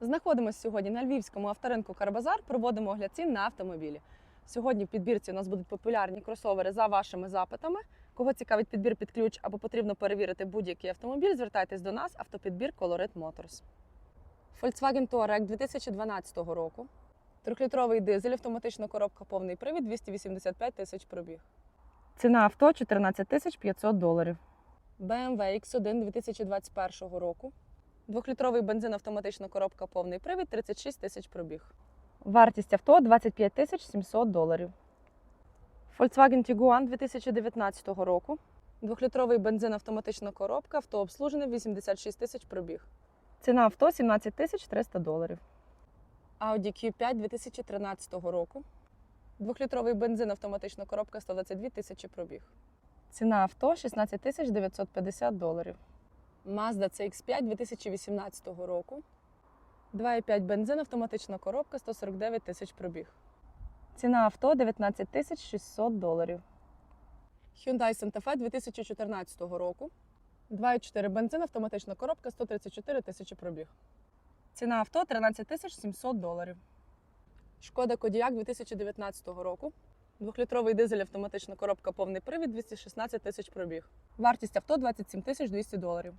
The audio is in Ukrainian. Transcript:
Знаходимося сьогодні на львівському авторинку Карбазар. Проводимо огляд цін на автомобілі. Сьогодні в підбірці у нас будуть популярні кросовери за вашими запитами. Кого цікавить підбір під ключ або потрібно перевірити будь-який автомобіль, звертайтесь до нас. Автопідбір Colorit Motors. Volkswagen Touareg 2012 року. Трьохлітровий дизель, автоматична коробка, повний привід, 285 тисяч пробіг. Ціна авто 14 тисяч 500 доларів. BMW X1 2021 року. Двохлітровий бензин, автоматична коробка, повний привід, 36 тисяч пробіг. Вартість авто 25 тисяч 700 доларів. Volkswagen Tiguan 2019 року. Двохлітровий бензин, автоматична коробка, авто обслужене, 86 тисяч пробіг. Ціна авто 17 тисяч 300 доларів. Audi Q5 2013 року. Двохлітровий бензин, автоматична коробка, 122 тисячі пробіг. Ціна авто 16 тисяч 950 доларів. Mazda CX5 2018 року. 2,5 бензин, автоматична коробка, 149 тисяч пробіг. Ціна авто 19 тисяч 600 доларів. Hyundai Santa Fe 2014 року. 2,4 бензин, автоматична коробка, 134 тисячі пробіг. Ціна авто 13 тисяч 700 доларів. Шкода Кодіак 2019 року. Двохлітровий дизель, автоматична коробка, повний привід, 216 тисяч пробіг. Вартість авто 27 тисяч 200 доларів.